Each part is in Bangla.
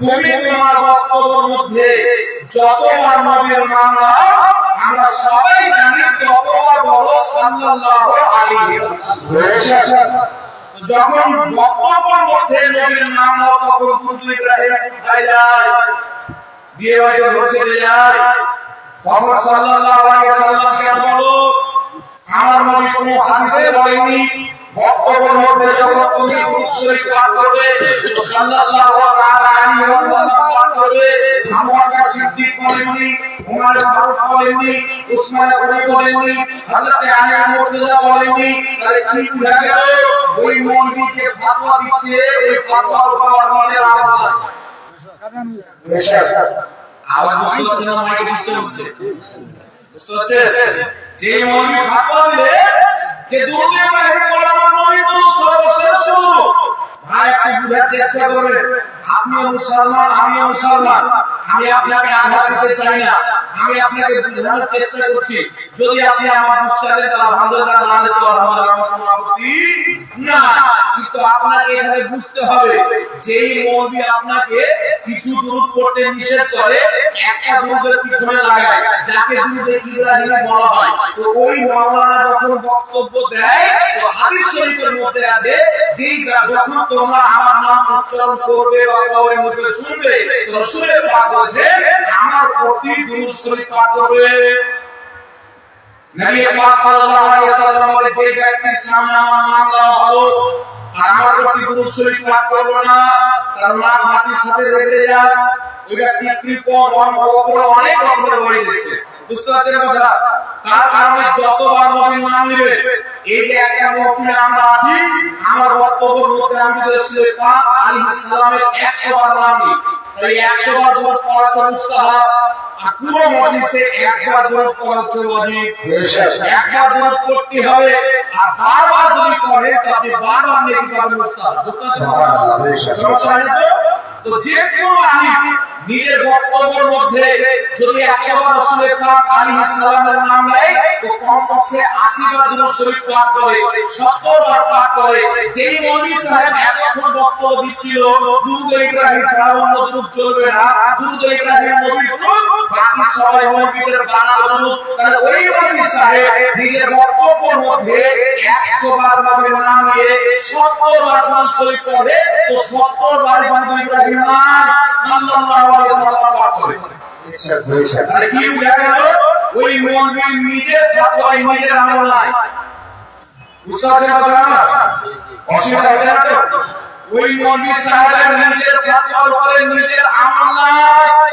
তুমি তোমার বক্তব্যের মধ্যে যতবার নবীর নাম আমরা সবাই জানি সাল্লাল্লাহু আলাইহি ওয়াসাল্লাম। যখন বক্তব্যের মধ্যে নবীর নাম তখন কুতু ইব্রাহিম যায়? বিয়ে বাড়িতে ভোজ খেতে যায়। তখন সাল্লাল্লাহু আলাইহি সাল্লাম কেন বলো, আমার নবী কোনো হাদিসে বলেনি বক্তব্যের মধ্যে যখন তুমি শরীফ পাঠ করবে সাল্লাল্লাহু আলাইহি ওয়াসাল্লাম পাঠ করবে আবু সিদ্দিক বলেননি ওমর ফারুক বলেননি উসমান গনি বলেননি হযরত আলী মুর্তজা বলেননি তাহলে কি বুঝা গেল? ওই মৌলবি যে ফতোয়া দিচ্ছে এই ফতোয়ার উপর আমাদের আমল আওয়াজ বুঝতে না মাইকে হচ্ছে? বুঝতে যে ফাতোয়া দিলে বুঝার চেষ্টা করবেন। আপনি মুসলমান, আমি মুসলমান। আমি আপনাকে আঘাত দিতে চাই না। আমি আপনাকে বোঝানোর চেষ্টা করছি। যদি আপনি আমার বুঝতে পারেন তো আলহামদুলিল্লাহ না কিন্তু আপনাকে এখানে বুঝতে হবে, যেই মৌলবি আপনাকে কিছু দূর করতে নিষেধ করে, একটা দূরের পিছনে লাগায়, যাকে দূরে ইব্রাহিম বলা হয়। তো ওই মাওলানা যখন বক্তব্য দেয়, তো হাদিস শরীফের মধ্যে আছে, যেই যখন তোমরা আমার নাম উচ্চারণ করবে বা কবরের মধ্যে শুনবে, তো রাসূলের পাক বলছে, আমার প্রতি দুরূদ শরীফ পাঠ করবে। নবী পাক সাল্লাল্লাহু আলাইহি সাল্লাম বলে যে ব্যক্তির সামনে আমার নাম প্রতি দুরূদ শরীফ না, তার নাম মাটির সাথে রেখে যায় ওই ব্যক্তি কৃপণ অনবরে অনেক রকমের হয়ে গেছে বুঝতে পারছেন কথা তার কারণে যতবার নবীর নাম নেবে, এই যে একটা মহফিলে আমরা আছি, আমার বক্তব্যের মধ্যে আমি যদি পাক আলাইহিস সালামের 100 বার নাম নিই তাই 100 বার পড়া আর পুরো মজলিসে একবার দূর পড়া হচ্ছে ওয়াজিব একবার দূর পড়তে হবে আর বারবার যদি পড়েন, তো আপনি বারবার নেকি পাবেন মুস্তাদ বুঝতে সমস্যা তো? যে কোনো আলিম নিজের বক্তব্যের মধ্যে যদি একশো বার রসুলের পাক আলাইহিস সালামের নাম নেয়, তো কমপক্ষে আশি বার দুরূদ শরীফ পাঠ করে সত্তর বার পাঠ করে, যেই মৌলভী সাহেব এতক্ষণ বক্তব্য দিচ্ছিল দুরূদ ইব্রাহিম ছাড়া অন্য দুরূদ চলবে না দুরূদ ইব্রাহিম নবীর বাকি সবাই বানানো দুরূদ তাহলে ওই মৌলভী সাহেব নিজের বক্তব্যের মধ্যে একশো বার নবীর নাম নিয়ে সত্তর বার দুরূদ শরীফ পড়ে তো সত্তর বার ইব্রাহিম নাম সাল্লাল্লাহু আলাইহি সাল্লাম পাঠ করে। তাহলে কি বুঝা গেল? ওই মৌলবী নিজের fatwa নিজের আমল নাই বুঝতে পারছেন কথা না অসুবিধা হচ্ছে না তো? ওই মৌলবী সাহেবের নিজের fatwa উপরে নিজের আমল নাই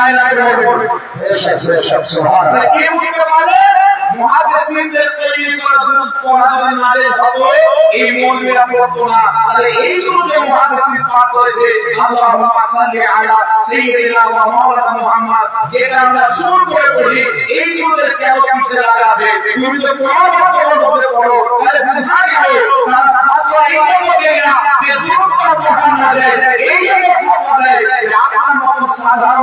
পড়ে কোথায় লাগে বলব তাহলে কি বুঝতে পারলে? মুহাদ্দিসিনদের তৈরি করা দুরূদ পড়া যদি নাজিল এই মৌলবীরা পড়তো না। তাহলে এই দুরূদে মুহাদ্দিসিন পাঠ করেছে আল্লাহুম্মা সাল্লি আলা সাইয়্যিদিনা ওয়া মাওলানা মুহাম্মদ, যেটা আমরা শুরু করে পড়ি এই দুরূদের কেন পিছনে লাগা আছে? তুমি তো কোরআন বক্তব্যের মধ্যে পড়ো তাহলে বুঝা গেল তারা এই জন্য না, যে দুরূদটা পড়া না যায় এই জন্য ফাতোয়া দেয় আপনার মতো সাধারণ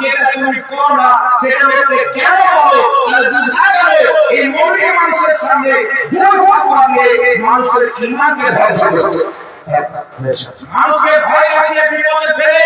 যেটা তুমি করো না, সেটা দেখতে কেন বলো বুঝা গেল, এই মৌলিক মানুষের সামনে দিয়ে মানুষের ইমানকে ধ্বংস মানুষকে ভয় দেখিয়ে বিপদে ফেলে।